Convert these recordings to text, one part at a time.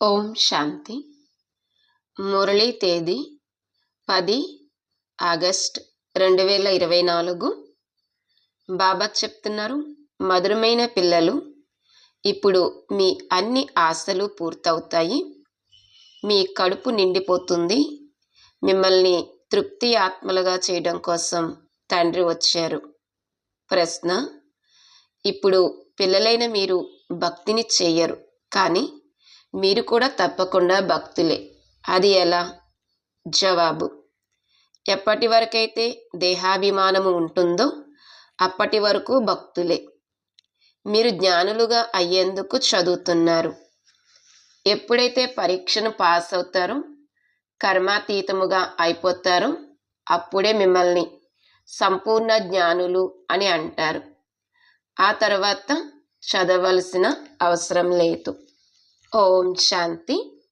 ఓం శాంతి. మురళీ తేదీ పది ఆగస్ట్ రెండు వేల ఇరవై నాలుగు. బాబా చెప్తున్నారు మధురమైన పిల్లలు ఇప్పుడు మీ అన్ని ఆశలు పూర్తవుతాయి. మీ కడుపు నిండిపోతుంది. మిమ్మల్ని తృప్తి ఆత్మలుగా చేయడం కోసం తండ్రి వచ్చారు. ప్రశ్న ఇప్పుడు పిల్లలైన మీరు భక్తిని చెయ్యరు కానీ మీరు కూడా తప్పకుండా భక్తులే. అది ఎలా? జవాబు. ఎప్పటి వరకైతే దేహాభిమానము ఉంటుందో అప్పటి వరకు భక్తులే. మీరు జ్ఞానులుగా అయ్యేందుకు చదువుతున్నారు. ఎప్పుడైతే పరీక్షను పాస్ అవుతారో కర్మాతీతముగా అయిపోతారో అప్పుడే మిమ్మల్ని సంపూర్ణ జ్ఞానులు అని అంటారు. ఆ తర్వాత చదవలసిన అవసరం లేదు. ఓం శాంతి.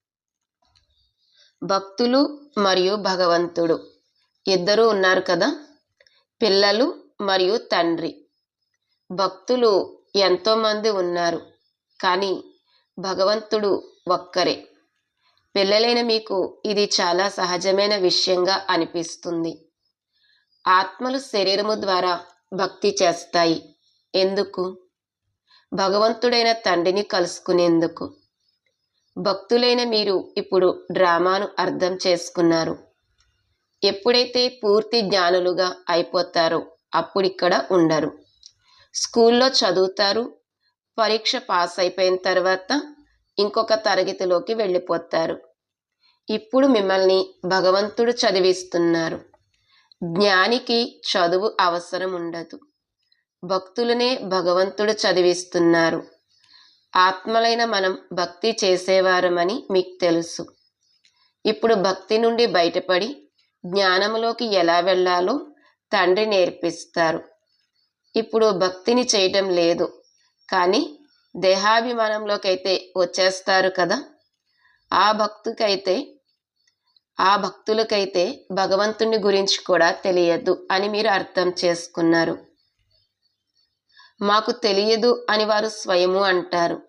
భక్తులు మరియు భగవంతుడు. ఇద్దరూ ఉన్నారు కదా? పిల్లలు మరియు తండ్రి. భక్తులు ఎంతోమంది ఉన్నారు కానీ భగవంతుడు ఒక్కరే. పిల్లలైన మీకు ఇది చాలా సహజమైన విషయంగా అనిపిస్తుంది. ఆత్మలు శరీరము ద్వారా భక్తి చేస్తాయి. ఎందుకు? భగవంతుడైన తండ్రిని కలుసుకునేందుకు. భక్తులైన మీరు ఇప్పుడు డ్రామాను అర్థం చేసుకున్నారు. ఎప్పుడైతే పూర్తి జ్ఞానులుగా అయిపోతారో అప్పుడు ఇక్కడ ఉండరు. స్కూల్లో చదువుతారు పరీక్ష పాస్ అయిపోయిన తర్వాత ఇంకొక తరగతిలోకి వెళ్ళిపోతారు. ఇప్పుడు మిమ్మల్ని భగవంతుడు చదివిస్తున్నారు. జ్ఞానికి చదువు అవసరం ఉండదు. భక్తులనే భగవంతుడు చదివిస్తున్నారు. ఆత్మలైన మనం భక్తి చేసేవారమని మీకు తెలుసు. ఇప్పుడు భక్తి నుండి బయటపడి జ్ఞానంలోకి ఎలా వెళ్ళాలో తండ్రి నేర్పిస్తారు. ఇప్పుడు భక్తిని చేయటం లేదు కానీ దేహాభిమానంలోకైతే వచ్చేస్తారు కదా. ఆ భక్తుకైతే ఆ భక్తులకైతే భగవంతుని గురించి కూడా తెలియదు అని మీరు అర్థం చేసుకున్నారు. మాకు తెలియదు అని వారు స్వయము అంటారు.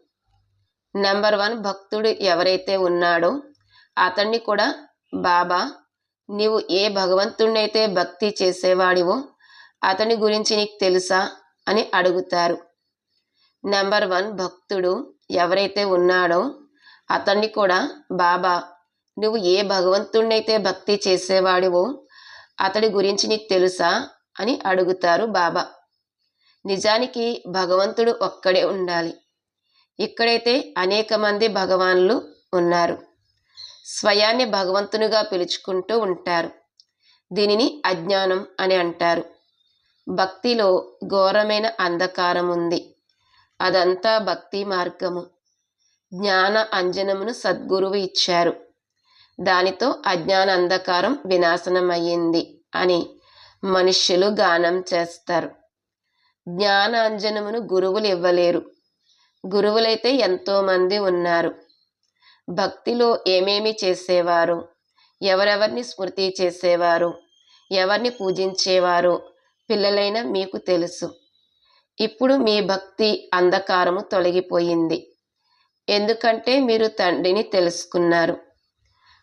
నెంబర్ వన్ భక్తుడు ఎవరైతే ఉన్నాడో అతన్ని కూడా బాబా నీవు ఏ భగవంతుడినైతే భక్తి చేసేవాడివో అతని గురించి నీకు తెలుసా? అని అడుగుతారు. నెంబర్ వన్ భక్తుడు ఎవరైతే ఉన్నాడో అతన్ని కూడా బాబా నువ్వు ఏ భగవంతుడినైతే భక్తి చేసేవాడివో అతడి గురించి నీకు తెలుసా? అని అడుగుతారు బాబా. నిజానికి భగవంతుడు ఒక్కడే ఉండాలి. ఇక్కడైతే అనేక మంది భగవాన్లు ఉన్నారు. స్వయాన్ని భగవంతునిగా పిలుచుకుంటూ ఉంటారు. దీనిని అజ్ఞానం అని అంటారు. భక్తిలో ఘోరమైన అంధకారం ఉంది. అదంతా భక్తి మార్గము. జ్ఞాన అంజనమును సద్గురువు ఇచ్చారు. దానితో అజ్ఞాన అంధకారం వినాశనమయ్యింది అని మనుష్యులు గానం చేస్తారు. జ్ఞానాంజనమును గురువులు ఇవ్వలేరు. గురువులైతే ఎంతోమంది ఉన్నారు. భక్తిలో ఏమేమి చేసేవారు? ఎవరెవరిని స్మృతి చేసేవారు? ఎవరిని పూజించేవారు? పిల్లలైన మీకు తెలుసు. ఇప్పుడు మీ భక్తి అంధకారము తొలగిపోయింది. ఎందుకంటే మీరు తండ్రిని తెలుసుకున్నారు.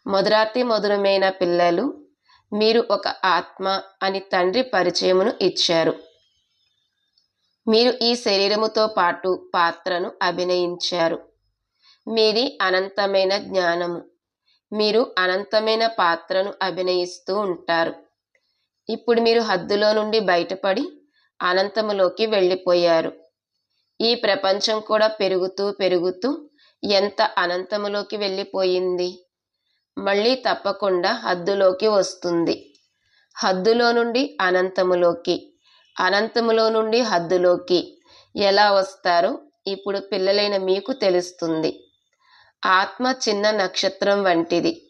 మొదరాతి మధురమైన పిల్లలు మీరు ఒక ఆత్మ అని తండ్రి పరిచయమును ఇచ్చారు. మీరు ఈ శరీరముతో పాటు పాత్రను అభినయించారు. మీది అనంతమైన జ్ఞానము. మీరు అనంతమైన పాత్రను అభినయిస్తూ ఉంటారు. ఇప్పుడు మీరు హద్దులో నుండి బయటపడి అనంతములోకి వెళ్ళిపోయారు. ఈ ప్రపంచం కూడా పెరుగుతూ పెరుగుతూ ఎంత అనంతములోకి వెళ్ళిపోయింది? మళ్ళీ తప్పకుండా హద్దులోకి వస్తుంది. హద్దులో నుండి అనంతములోకి. అనంతములో నుండి హద్దులోకి ఎలా వస్తారో? ఇప్పుడు పిల్లలైన మీకు తెలుస్తుంది. ఆత్మ చిన్న నక్షత్రం వంటిది.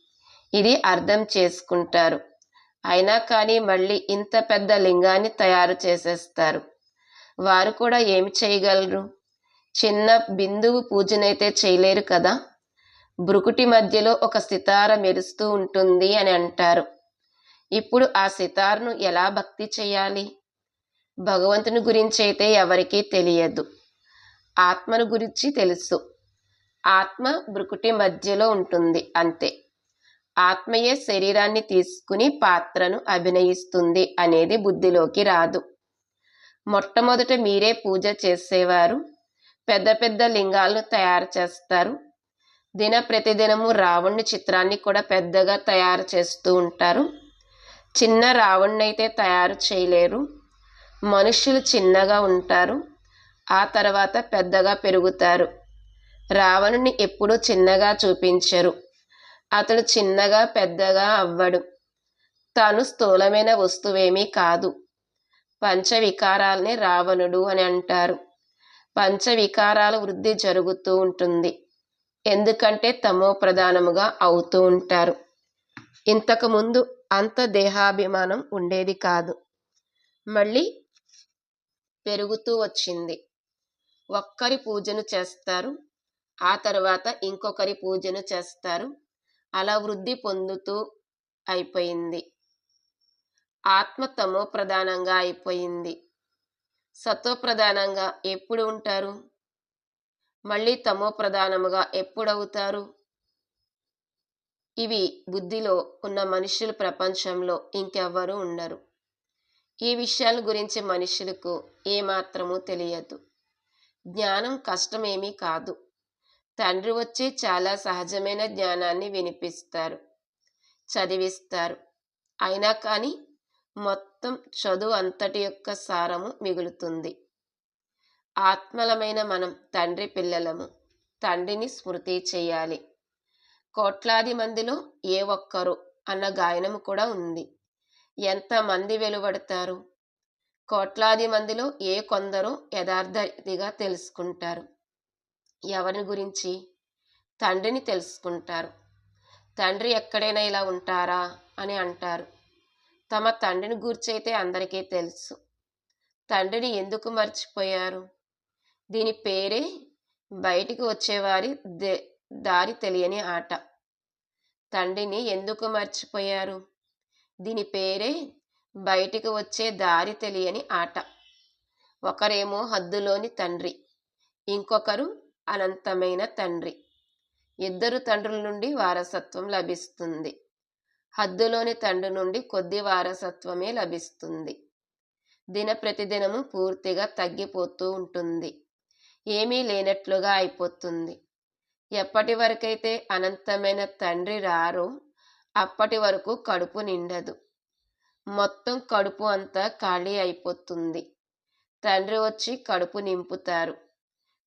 ఇది అర్థం చేసుకుంటారు. అయినా కానీ మళ్ళీ ఇంత పెద్ద లింగాన్ని తయారు చేసేస్తారు. వారు కూడా ఏమి చేయగలరు? చిన్న బిందువు పూజనైతే చేయలేరు కదా? బ్రుకుటి మధ్యలో ఒక సితార మెరుస్తూ ఉంటుంది అని అంటారు. ఇప్పుడు ఆ సితార్ను ఎలా భక్తి చేయాలి? భగవంతుని గురించి అయితే ఎవరికీ తెలియదు. ఆత్మను గురించి తెలుసు. ఆత్మ బ్రుకుటి మధ్యలో ఉంటుంది అంతే. ఆత్మయే శరీరాన్ని తీసుకుని పాత్రను అభినయిస్తుంది అనేది బుద్ధిలోకి రాదు. మొట్టమొదట మీరే పూజ చేసేవారు. పెద్ద పెద్ద లింగాలను తయారు చేస్తారు. దిన ప్రతిదినము రావణుని చిత్రాన్ని కూడా పెద్దగా తయారు చేస్తూ ఉంటారు. చిన్న రావణ్ణి అయితే తయారు చేయలేరు. మనుషులు చిన్నగా ఉంటారు ఆ తర్వాత పెద్దగా పెరుగుతారు. రావణుని ఎప్పుడూ చిన్నగా చూపించరు. అతడు చిన్నగా పెద్దగా అవ్వడు. తాను స్థూలమైన వస్తువేమీ కాదు. పంచవికారాలని రావణుడు అని అంటారు. పంచవికారాల వృద్ధి జరుగుతూ ఉంటుంది. ఎందుకంటే తమో ప్రధానముగా అవుతూ ఉంటారు. ఇంతకుముందు అంత దేహాభిమానం ఉండేది కాదు. మళ్ళీ పెరుగుతూ వచ్చింది. ఒక్కరి పూజను చేస్తారు. ఆ తర్వాత ఇంకొకరి పూజను చేస్తారు. అలా వృద్ధి పొందుతూ అయిపోయింది. ఆత్మ తమో ప్రధానంగా అయిపోయింది. సత్వ ప్రధానంగా ఎప్పుడు ఉంటారు? మళ్ళీ తమో ప్రధానముగా ఎప్పుడవుతారు? ఇవి బుద్ధిలో ఉన్న మనుషుల ప్రపంచంలో ఇంకెవ్వరూ ఉండరు. ఈ విషయాల గురించి మనుషులకు ఏమాత్రమూ తెలియదు. జ్ఞానం కష్టమేమీ కాదు. తండ్రి వచ్చి చాలా సహజమైన జ్ఞానాన్ని వినిపిస్తారు చదివిస్తారు. అయినా కానీ మొత్తం చదువు అంతటి యొక్క సారము మిగులుతుంది. ఆత్మలమైన మనం తండ్రి పిల్లలము తండ్రిని స్మృతి చేయాలి. కోట్లాది మందిలో ఏ ఒక్కరు అన్న గాయనము కూడా ఉంది. ఎంతమంది వెలువడతారు? కోట్లాది మందిలో ఏ కొందరు యథార్థదిగా తెలుసుకుంటారు? ఎవరిని గురించి? తండ్రిని తెలుసుకుంటారు. తండ్రి ఎక్కడైనా ఇలా ఉంటారా? అని అంటారు. తమ తండ్రిని గూర్చైతే అందరికీ తెలుసు. తండ్రిని ఎందుకు మర్చిపోయారు? దీని పేరే బయటికి వచ్చేవారి దారి తెలియని ఆట. తండ్రిని ఎందుకు మర్చిపోయారు? దీని పేరే బయటికి వచ్చే దారి తెలియని ఆట. ఒకరేమో హద్దులోని తండ్రి ఇంకొకరు అనంతమైన తండ్రి. ఇద్దరు తండ్రుల నుండి వారసత్వం లభిస్తుంది. హద్దులోని తండ్రి నుండి కొద్ది వారసత్వమే లభిస్తుంది. దిన ప్రతిదినము పూర్తిగా తగ్గిపోతూ ఉంటుంది. ఏమీ లేనట్లుగా అయిపోతుంది. ఎప్పటి వరకైతే అనంతమైన తండ్రి రారో అప్పటి వరకు కడుపు నిండదు. మొత్తం కడుపు అంతా ఖాళీ అయిపోతుంది. తండ్రి వచ్చి కడుపు నింపుతారు.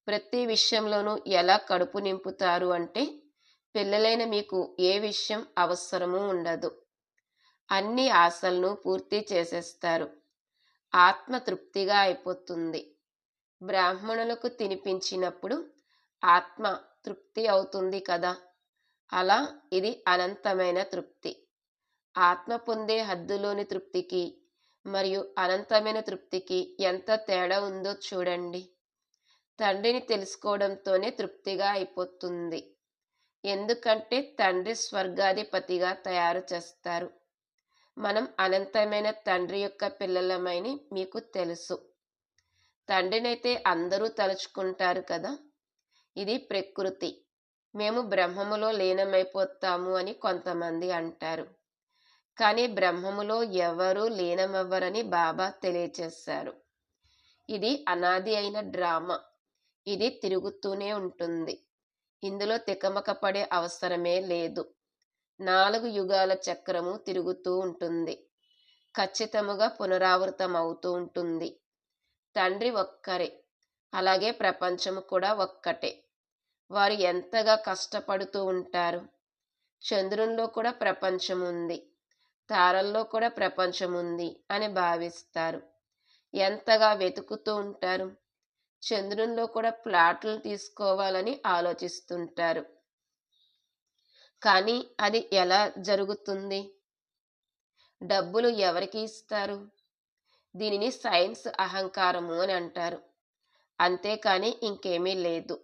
ప్రతి విషయంలోనూ ఎలా కడుపు నింపుతారు అంటే పిల్లలైన మీకు ఏ విషయం అవసరమూ ఉండదు. అన్ని ఆశలను పూర్తి చేసేస్తారు. ఆత్మ తృప్తిగా అయిపోతుంది. బ్రాహ్మణులకు తినిపించినప్పుడు ఆత్మ తృప్తి అవుతుంది కదా? అలా ఇది అనంతమైన తృప్తి. ఆత్మ పొందే హద్దులోని తృప్తికి మరియు అనంతమైన తృప్తికి ఎంత తేడా ఉందో చూడండి. తండ్రిని తెలుసుకోవడంతోనే తృప్తిగా అయిపోతుంది. ఎందుకంటే తండ్రి స్వర్గాధిపతిగా తయారు చేస్తారు. మనం అనంతమైన తండ్రి యొక్క పిల్లలమని మీకు తెలుసు. తండ్రినైతే అందరూ తలుచుకుంటారు కదా? ఇది ప్రకృతి. మేము బ్రహ్మములో లీనమైపోతాము అని కొంతమంది అంటారు. కానీ బ్రహ్మములో ఎవరూ లీనమవ్వరని బాబా తెలియచేశారు. ఇది అనాది అయిన డ్రామా. ఇది తిరుగుతూనే ఉంటుంది. ఇందులో తికమక పడే అవసరమే లేదు. నాలుగు యుగాల చక్రము తిరుగుతూ ఉంటుంది. ఖచ్చితముగా పునరావృతం అవుతూ ఉంటుంది. తండ్రి ఒక్కరే. అలాగే ప్రపంచము కూడా ఒక్కటే. వారు ఎంతగా కష్టపడుతూ ఉంటారు. చంద్రుల్లో కూడా ప్రపంచం ఉంది. తారల్లో కూడా ప్రపంచం ఉంది అని భావిస్తారు. ఎంతగా వెతుకుతూ ఉంటారు. చంద్రుల్లో కూడా ప్లాట్లు తీసుకోవాలని ఆలోచిస్తుంటారు. కానీ అది ఎలా జరుగుతుంది? డబ్బులు ఎవరికి ఇస్తారు? దీనిని సైన్స్ అహంకారము అని అంటారు. అంతేకాని ఇంకేమీ లేదు.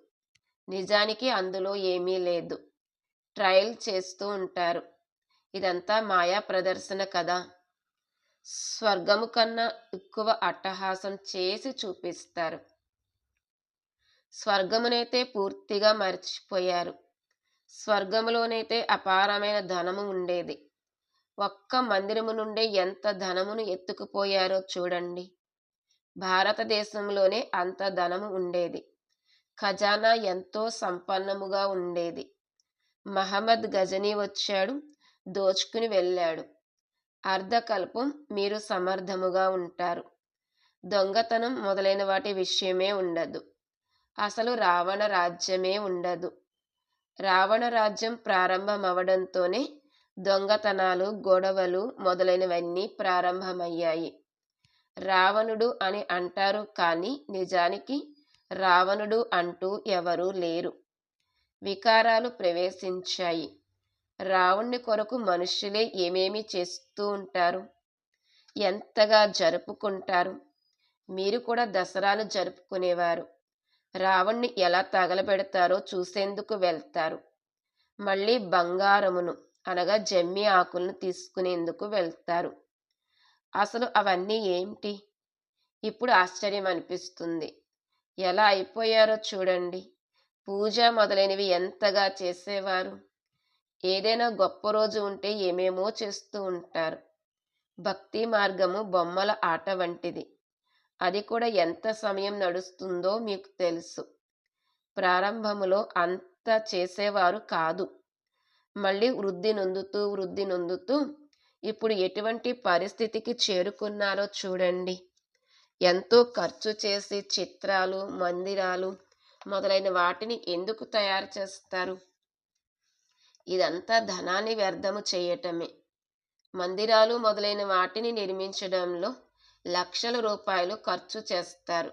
నిజానికి అందులో ఏమీ లేదు. ట్రయల్ చేస్తూ ఉంటారు. ఇదంతా మాయా ప్రదర్శన కదా? స్వర్గము కన్నా ఎక్కువ అట్టహాసం చేసి చూపిస్తారు. స్వర్గమునైతే పూర్తిగా మర్చిపోయారు. స్వర్గములోనైతే అపారమైన ధనము ఉండేది. ఒక్క మందిరము నుండే ఎంత ధనమును ఎత్తుకుపోయారో చూడండి. భారతదేశంలోనే అంత ధనము ఉండేది. ఖజానా ఎంతో సంపన్నముగా ఉండేది. మహమ్మద్ గజనీ వచ్చాడు దోచుకుని వెళ్ళాడు. అర్ధకల్పం మీరు సమర్థముగా ఉంటారు. దొంగతనం మొదలైన వాటి విషయమే ఉండదు. అసలు రావణ రాజ్యమే ఉండదు. రావణ రాజ్యం ప్రారంభమవడంతోనే దొంగతనాలు గొడవలు మొదలైనవన్నీ ప్రారంభమయ్యాయి. రావణుడు అని అంటారు కానీ నిజానికి రావణుడు అంటూ ఎవరూ లేరు. వికారాలు ప్రవేశించాయి. రావణ్ణి కొరకు మనుషులే ఏమేమి చేస్తూ ఉంటారు? ఎంతగా జరుపుకుంటారు? మీరు కూడా దసరాలు జరుపుకునేవారు. రావణ్ణి ఎలా తగలబెడతారో చూసేందుకు వెళ్తారు. మళ్ళీ బంగారమును అనగా జమ్మి ఆకులను తీసుకునేందుకు వెళ్తారు. అసలు అవన్నీ ఏమిటి ఇప్పుడు ఆశ్చర్యం అనిపిస్తుంది ఎలా అయిపోయారో చూడండి. పూజ మొదలైనవి ఎంతగా చేసేవారు. ఏదైనా గొప్ప రోజు ఉంటే ఏమేమో చేస్తూ ఉంటారు. భక్తి మార్గము బొమ్మల ఆట వంటిది. అది కూడా ఎంత సమయం నడుస్తుందో మీకు తెలుసు. ప్రారంభములో అంత చేసేవారు కాదు. మళ్ళీ వృద్ధి నొందుతూ వృద్ధి నొందుతూ ఇప్పుడు ఎటువంటి పరిస్థితికి చేరుకున్నారో చూడండి. ఎంతో ఖర్చు చేసి చిత్రాలు మందిరాలు మొదలైన వాటిని ఎందుకు తయారు చేస్తారు? ఇదంతా ధనాన్ని వ్యర్థము చేయటమే. మందిరాలు మొదలైన వాటిని నిర్మించడంలో లక్షల రూపాయలు ఖర్చు చేస్తారు.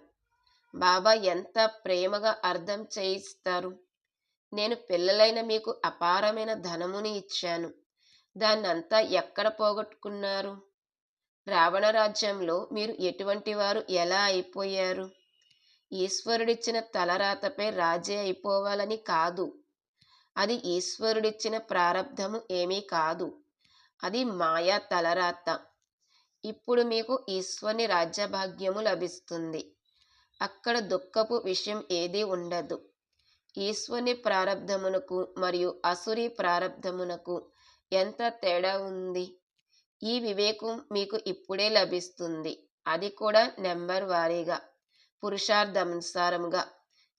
బాబా ఎంత ప్రేమగా అర్థం చేయిస్తారు. నేను పిల్లలైన మీకు అపారమైన ధనముని ఇచ్చాను. దాన్నంతా ఎక్కడ పోగొట్టుకున్నారు? రావణ రాజ్యంలో మీరు ఎటువంటి వారు ఎలా అయిపోయారు? ఈశ్వరుడిచ్చిన తలరాతపై రాజే అయిపోవాలని కాదు. అది ఈశ్వరుడిచ్చిన ప్రారంధము ఏమీ కాదు. అది మాయా తలరాత. ఇప్పుడు మీకు ఈశ్వరుని రాజ్యభాగ్యము లభిస్తుంది. అక్కడ దుఃఖపు విషయం ఏదీ ఉండదు. ఈశ్వరుని ప్రారంధమునకు మరియు అసురి ప్రారంధమునకు ఎంత తేడా ఉంది? ఈ వివేకం మీకు ఇప్పుడే లభిస్తుంది. అది కూడా నెంబర్ వారీగా. పురుషార్థానుసారంగా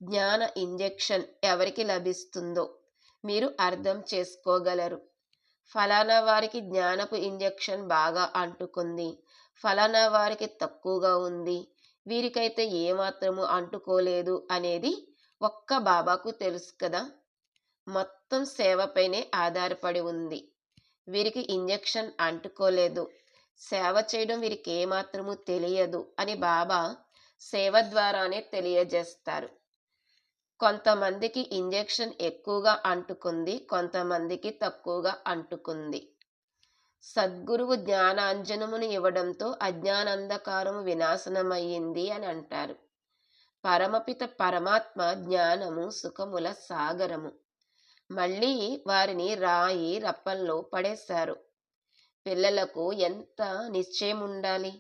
జ్ఞాన ఇంజెక్షన్ ఎవరికి లభిస్తుందో మీరు అర్థం చేసుకోగలరు. ఫలానా వారికి జ్ఞానపు ఇంజెక్షన్ బాగా అంటుకుంది. ఫలానా వారికి తక్కువగా ఉంది. వీరికైతే ఏమాత్రము అంటుకోలేదు అనేది ఒక్క బాబాకు తెలుసు కదా. మొత్తం సేవపైనే ఆధారపడి ఉంది. వీరికి ఇంజెక్షన్ అంటుకోలేదు. సేవ చేయడం వీరికి ఏమాత్రము తెలియదు అని బాబా సేవ ద్వారానే తెలియజేస్తారు. కొంతమందికి ఇంజెక్షన్ ఎక్కువగా అంటుకుంది కొంతమందికి తక్కువగా అంటుకుంది. సద్గురువు జ్ఞానాంజనమును ఇవ్వడంతో అజ్ఞానంధకారము వినాశనమయ్యింది అని అంటారు. పరమపిత పరమాత్మ జ్ఞానము సుఖముల సాగరము. మళ్ళీ వారిని రాయి రప్పల్లో పడేశారు. పిల్లలకు ఎంత నిశ్చయం ఉండాలి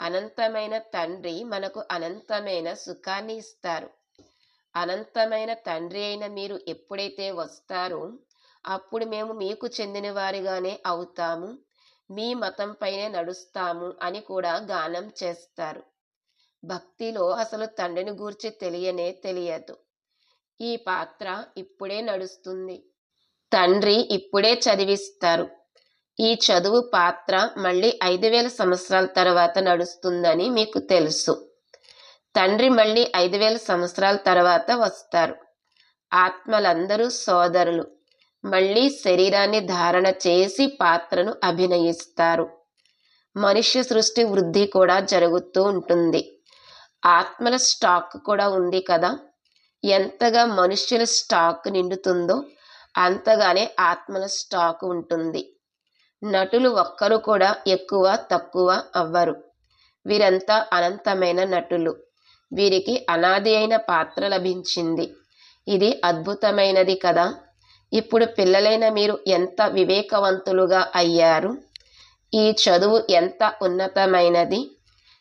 అనంతమైన తండ్రి మనకు అనంతమైన సుఖాన్ని ఇస్తారు. అనంతమైన తండ్రి అయిన మీరు ఎప్పుడైతే వస్తారో అప్పుడు మేము మీకు చెందిన వారిగానే అవుతాము. మీ మతంపైనే నడుస్తాము అని కూడా గానం చేస్తారు. భక్తిలో అసలు తండ్రిని గూర్చి తెలియనే తెలియదు. ఈ పాత్ర ఇప్పుడే నడుస్తుంది. తండ్రి ఇప్పుడే చదివిస్తారు. ఈ చదువు పాత్ర మళ్ళీ ఐదు వేల సంవత్సరాల తర్వాత నడుస్తుందని మీకు తెలుసు. తండ్రి మళ్ళీ ఐదు వేల సంవత్సరాల తర్వాత వస్తారు. ఆత్మలందరూ సోదరులు. మళ్ళీ శరీరాన్ని ధారణ చేసి పాత్రను అభినయిస్తారు. మనుష్య సృష్టి వృద్ధి కూడా జరుగుతూ ఉంటుంది. ఆత్మల స్టాక్ కూడా ఉంది కదా? ఎంతగా మనుష్యుల స్టాక్ నిండుతుందో అంతగానే ఆత్మల స్టాక్ ఉంటుంది. నటులు ఒక్కరు కూడా ఎక్కువ తక్కువ అవ్వరు. వీరంతా అనంతమైన నటులు. వీరికి అనాది అయిన పాత్ర లభించింది. ఇది అద్భుతమైనది కదా. ఇప్పుడు పిల్లలైన మీరు ఎంత వివేకవంతులుగా అయ్యారు? ఈ చదువు ఎంత ఉన్నతమైనది?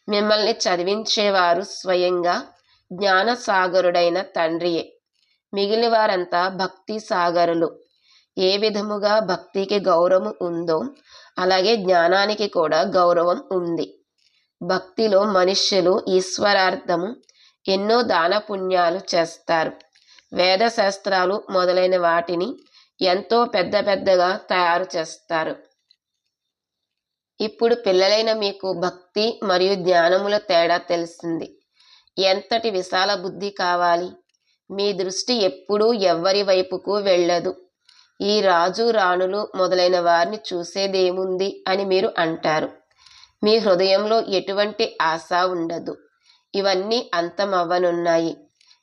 మిమ్మల్ని చదివించేవారు స్వయంగా జ్ఞానసాగరుడైన తండ్రియే. మిగిలి వారంతా భక్తి సాగరులు. ఏ విధముగా భక్తికి గౌరవం ఉందో అలాగే జ్ఞానానికి కూడా గౌరవం ఉంది. భక్తిలో మనుష్యులు ఈశ్వరార్థము ఎన్నో దాన పుణ్యాలు చేస్తారు. వేద శాస్త్రాలు మొదలైన వాటిని ఎంతో పెద్ద పెద్దగా తయారు చేస్తారు. ఇప్పుడు పిల్లలైన మీకు భక్తి మరియు జ్ఞానముల తేడా తెలిసింది. ఎంతటి విశాల బుద్ధి కావాలి? మీ దృష్టి ఎప్పుడూ ఎవ్వరి వైపుకు వెళ్ళదు. ఈ రాజు రాణులు మొదలైన వారిని చూసేదేముంది అని మీరు అంటారు. మీ హృదయంలో ఎటువంటి ఆశ ఉండదు. ఇవన్నీ అంతమవ్వనున్నాయి.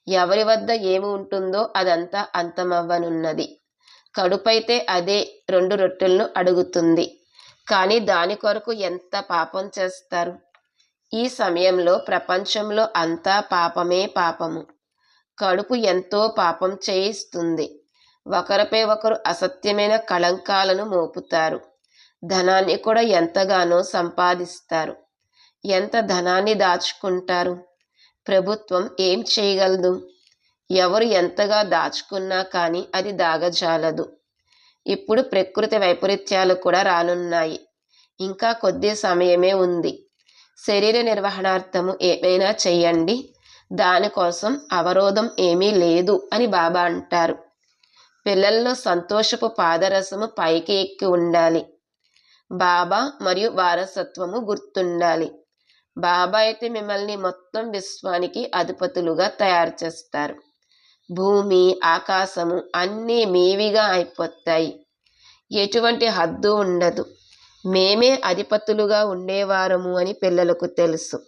ఎవరి వద్ద ఏమి ఉంటుందో అదంతా అంతమవ్వనున్నది. కడుపైతే అదే రెండు రొట్టెలను అడుగుతుంది. కానీ దాని కొరకు ఎంత పాపం చేస్తారు? ఈ సమయంలో ప్రపంచంలో అంతా పాపమే పాపము. కడుపు ఎంతో పాపం చేయిస్తుంది. ఒకరిపై ఒకరు అసత్యమైన కళంకాలను మోపుతారు. ధనాన్ని కూడా ఎంతగానో సంపాదిస్తారు. ఎంత ధనాన్ని దాచుకుంటారు? ప్రభుత్వం ఏం చేయగలదు? ఎవరు ఎంతగా దాచుకున్నా కానీ అది దాగజాలదు. ఇప్పుడు ప్రకృతి వైపరీత్యాలు కూడా రానున్నాయి. ఇంకా కొద్ది సమయమే ఉంది. శరీర నిర్వహణార్థము ఏమైనా చేయండి దానికోసం అవరోధం ఏమీ లేదు అని బాబా అంటారు. పిల్లల్లో సంతోషపు పాదరసము పైకి ఎక్కి ఉండాలి. బాబా మరియు వారసత్వము గుర్తుండాలి. బాబా అయితే మిమ్మల్ని మొత్తం విశ్వానికి అధిపతులుగా తయారు చేస్తారు. భూమి ఆకాశము అన్నీ మీవిగా అయిపోతాయి. ఎటువంటి హద్దు ఉండదు. మేమే అధిపతులుగా ఉండేవారము అని పిల్లలకు తెలుసు.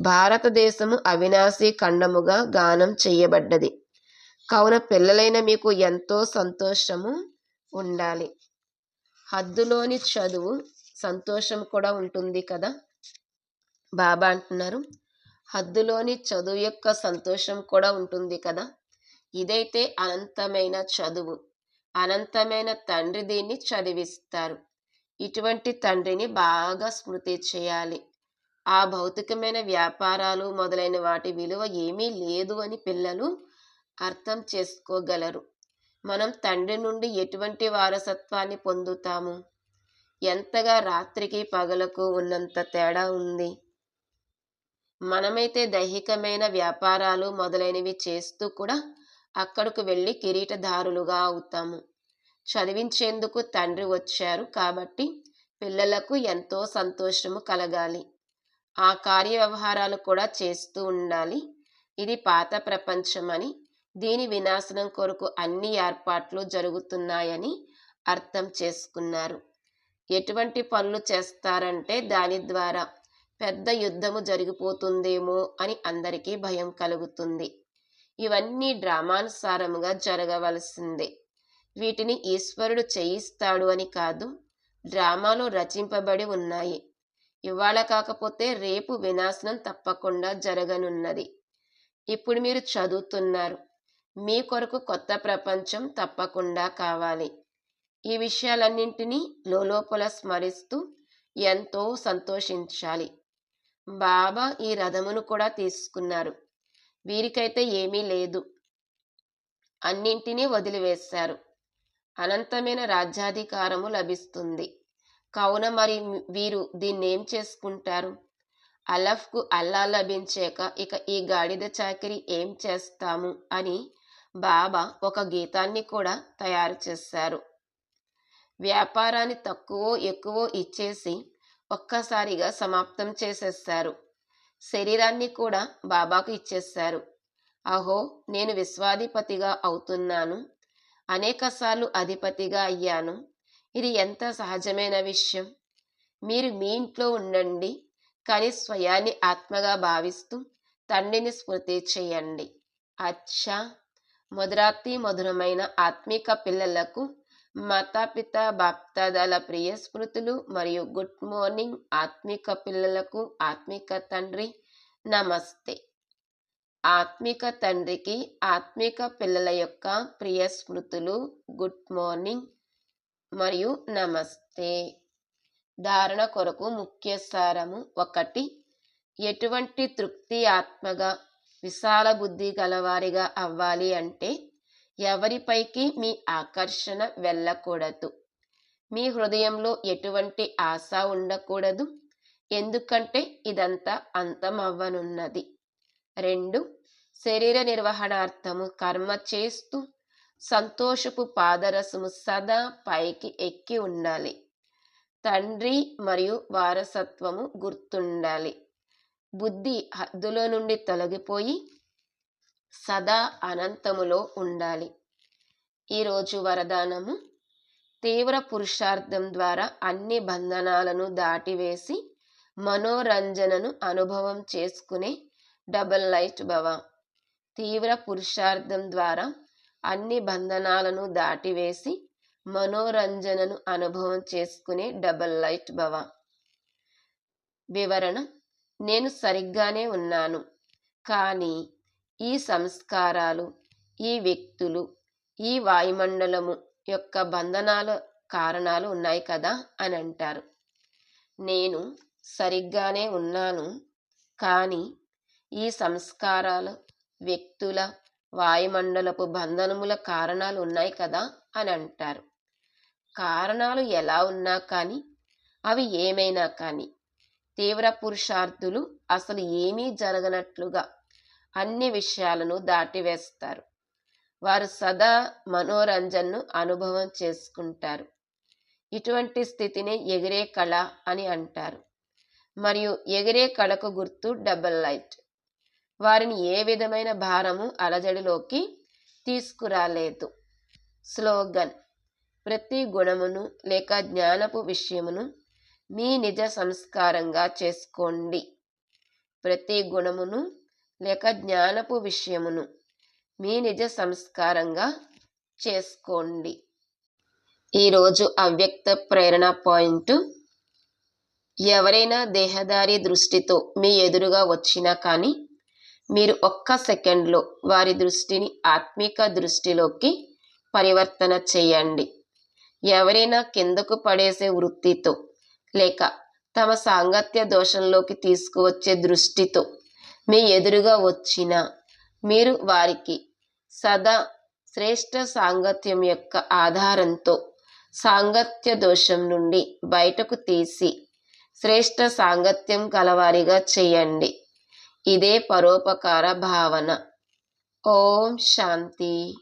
భారతదేశము అవినాశీ ఖండముగా గానం చేయబడ్డది కావున పిల్లలైన మీకు ఎంతో సంతోషము ఉండాలి. హద్దులోని చదువు సంతోషం కూడా ఉంటుంది కదా? బాబా అంటున్నారు. హద్దులోని చదువు యొక్క సంతోషం కూడా ఉంటుంది కదా? ఇదైతే అనంతమైన చదువు. అనంతమైన తండ్రి దీన్ని చదివిస్తారు. ఇటువంటి తండ్రిని బాగా స్మృతి చేయాలి. ఆ భౌతికమైన వ్యాపారాలు మొదలైన వాటి విలువ ఏమీ లేదు అని పిల్లలు అర్థం చేసుకోగలరు. మనం తండ్రి నుండి ఎటువంటి వారసత్వాన్ని పొందుతాము? ఎంతగా రాత్రికి పగలకు ఉన్నంత తేడా ఉంది? మనమైతే దైహికమైన వ్యాపారాలు మొదలైనవి చేస్తూ కూడా అక్కడకు వెళ్ళి కిరీటదారులుగా అవుతాము. చదివించేందుకు తండ్రి వచ్చారు కాబట్టి పిల్లలకు ఎంతో సంతోషము కలగాలి. ఆ కార్య వ్యవహారాలు కూడా చేస్తూ ఉండాలి. ఇది పాత ప్రపంచమని దీని వినాశనం కొరకు అన్ని ఏర్పాట్లు జరుగుతున్నాయని అర్థం చేసుకున్నారు. ఎటువంటి పనులు చేస్తారంటే దాని ద్వారా పెద్ద యుద్ధము జరిగిపోతుందేమో అని అందరికీ భయం కలుగుతుంది. ఇవన్నీ డ్రామానుసారముగా జరగవలసిందే. వీటిని ఈశ్వరుడు చేయిస్తాడు అని కాదు డ్రామాలు రచింపబడి ఉన్నాయి. ఇవాళ కాకపోతే రేపు వినాశనం తప్పకుండా జరగనున్నది. ఇప్పుడు మీరు చదువుతున్నారు. మీ కొరకు కొత్త ప్రపంచం తప్పకుండా కావాలి. ఈ విషయాలన్నింటినీ లోపల స్మరిస్తూ ఎంతో సంతోషించాలి. బాబా ఈ రథమును కూడా తీసుకున్నారు. వీరికైతే ఏమీ లేదు. అన్నింటినీ వదిలివేశారు. అనంతమైన రాజ్యాధికారము లభిస్తుంది. కావున మరి వీరు దీన్నేం చేసుకుంటారు? అలఫ్కు అల్లా లభించాక ఇక ఈ గాడిద చాకిరి ఏం చేస్తాము అని బాబా ఒక గీతాన్ని కూడా తయారు చేశారు. వ్యాపారాన్ని తక్కువ ఎక్కువ ఇచ్చేసి ఒక్కసారిగా సమాప్తం చేసేస్తారు శరీరాన్ని కూడా బాబాకు ఇచ్చేశారు. అహో నేను విశ్వాధిపతిగా అవుతున్నాను. అనేకసార్లు అధిపతిగా అయ్యాను. ఇది ఎంత సహజమైన విషయం. మీరు మీ ఇంట్లో ఉండండి కానీ స్వయాన్ని ఆత్మగా భావిస్తూ తండ్రిని స్మృతి చేయండి. అచ్చా! మధురాతి మధురమైన ఆత్మిక పిల్లలకు మాతాపిత బాప్తాదాల ప్రియ స్మృతులు మరియు గుడ్ మార్నింగ్ ఆత్మిక పిల్లలకు ఆత్మిక తండ్రి నమస్తే. ఆత్మిక తండ్రికి ఆత్మిక పిల్లల యొక్క ప్రియ స్మృతులు గుడ్ మార్నింగ్ మరియు నమస్తే. ధారణ కొరకు ముఖ్య సారము ఒకటి. ఎటువంటి తృప్తి ఆత్మగా విశాల బుద్ధి గలవారిగా అవ్వాలి అంటే ఎవరిపైకి మీ ఆకర్షణ వెళ్ళకూడదు. మీ హృదయంలో ఎటువంటి ఆశ ఉండకూడదు. ఎందుకంటే ఇదంతా అంతమవ్వనున్నది. రెండు. శరీర నిర్వహణార్థము కర్మ చేస్తూ సంతోషపు పాదరసము సదా పైకి ఎక్కి ఉండాలి. తండ్రి మరియు వారసత్వము గుర్తుండాలి. బుద్ధి హద్దులో నుండి తొలగిపోయి సదా అనంతములో ఉండాలి. ఈరోజు వరదానము తీవ్ర పురుషార్థం ద్వారా అన్ని బంధనాలను దాటివేసి మనోరంజనను అనుభవం చేసుకునే డబల్ లైట్ భవ తీవ్ర పురుషార్థం ద్వారా అన్ని బంధనాలను దాటివేసి మనోరంజనను అనుభవం చేసుకునే డబల్ లైట్ భవ. వివరణ నేను సరిగ్గానే ఉన్నాను కానీ ఈ సంస్కారాలు ఈ వ్యక్తులు ఈ వాయుమండలము యొక్క బంధనాల కారణాలు ఉన్నాయి కదా అని అంటారు. నేను సరిగ్గానే ఉన్నాను కానీ ఈ సంస్కారాలు వ్యక్తుల వాయుమండలపు బంధనముల కారణాలు ఉన్నాయి కదా అని అంటారు. కారణాలు ఎలా ఉన్నా కానీ అవి ఏమైనా కానీ తీవ్ర పురుషార్థులు అసలు ఏమీ జరగనట్లుగా అన్ని విషయాలను దాటివేస్తారు. వారు సదా మనోరంజన్ను అనుభవం చేసుకుంటారు. ఇటువంటి స్థితిని ఎగిరే కళ అని అంటారు. మరియు ఎగిరే కళకు గుర్తు డబల్ లైట్. వారిని ఏ విధమైన భారము అలజడిలోకి తీసుకురాలేదు. స్లోగన్. ప్రతి గుణమును లేక జ్ఞానపు విషయమును మీ నిజ సంస్కారంగా చేసుకోండి. ప్రతి గుణమును లేక జ్ఞానపు విషయమును మీ నిజ సంస్కారంగా చేసుకోండి. ఈరోజు అవ్యక్త ప్రేరణ పాయింట్ ఎవరైనా దేహదారి దృష్టితో మీ ఎదురుగా వచ్చినా కానీ మీరు ఒక్క సెకండ్లో వారి దృష్టిని ఆత్మిక దృష్టిలోకి పరివర్తన చేయండి. ఎవరైనా కిందకు పడేసే వృత్తితో లేక తమ సాంగత్య దోషంలోకి తీసుకువచ్చే దృష్టితో మీ ఎదురుగా వచ్చిన మీరు వారికి సదా శ్రేష్ట సాంగత్యం యొక్క ఆధారంతో సాంగత్య దోషం నుండి బయటకు తీసి శ్రేష్ట సాంగత్యం కలవారిగా చేయండి. ఇదే పరోపకార భావన. ఓం శాంతి.